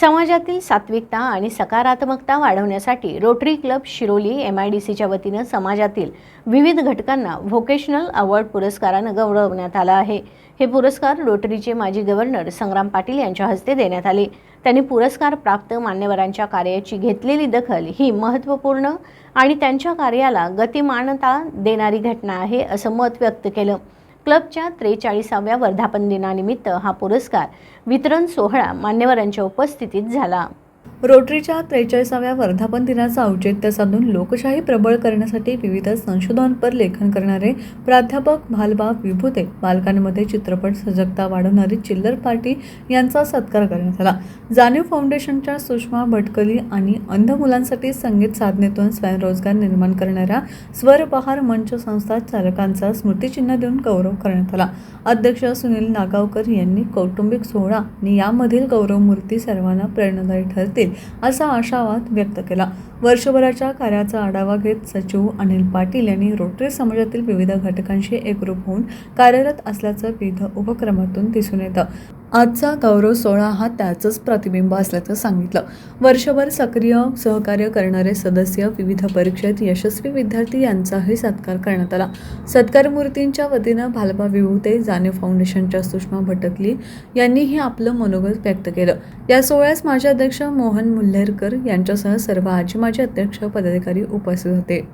समाजातील सात्विकता आणि सकारात्मकता वाढवण्यासाठी Rotary club Shiroli M I D सीच्या वतीनं समाजातील विविध घटकांना व्होकेशनल अवॉर्ड पुरस्कारानं गौरवण्यात आलं आहे. हे पुरस्कार रोटरीचे माजी गव्हर्नर संग्राम पाटील यांच्या हस्ते देण्यात आले. त्यांनी पुरस्कार प्राप्त मान्यवरांच्या कार्याची घेतलेली दखल ही महत्त्वपूर्ण आणि त्यांच्या कार्याला गतिमानता देणारी घटना आहे असं मत व्यक्त केलं. क्लबच्या त्रेचाळीसाव्या वर्धापन दिनानिमित्त हा पुरस्कार वितरण सोहळा मान्यवरांच्या उपस्थितीत झाला. रोटरीच्या त्रेचाळीसाव्या वर्धापन दिनाचं औचित्य साधून लोकशाही प्रबळ करण्यासाठी विविध संशोधनपर लेखन करणारे प्राध्यापक भालबा विभूते बालकांमध्ये चित्रपट सजगता वाढवणारी चिल्लर पार्टी यांचा सत्कार करण्यात आला. जाणीव फाउंडेशनच्या सुषमा भटकली आणि अंध मुलांसाठी संगीत साधनेतून स्वयंरोजगार निर्माण करणाऱ्या स्वरपहार मंच संस्था चालकांचा स्मृतिचिन्ह देऊन गौरव करण्यात आला. अध्यक्ष सुनील नागावकर यांनी कौटुंबिक सोहळा आणि यामधील गौरवमूर्ती सर्वांना प्रेरणादायी ठरतील. असा आशावाद व्यक्त केला. वर्षभराच्या कार्याचा आढावा घेत सचिव अनिल पाटील यांनी रोटरी समाजातील विविध घटकांशी एकरूप होऊन कार्यरत असल्याचं विविध उपक्रमातून दिसून येतं. आजचा गौरव सोहळा हा त्याचंच प्रतिबिंब असल्याचं सांगितलं. वर्षभर सक्रिय सहकार्य करणारे सदस्य विविध परीक्षेत यशस्वी विद्यार्थी यांचाही सत्कार करण्यात आला. सत्कार मूर्तींच्या वतीनं भालपा विभूते जाणीव फाउंडेशनच्या सुषमा भटकली यांनीही आपलं मनोगत व्यक्त केलं. या सोहळ्यास माजी अध्यक्ष मोहन मुल्हेरकर यांच्यासह सर्व आजी माजी अध्यक्ष पदाधिकारी उपस्थित होते.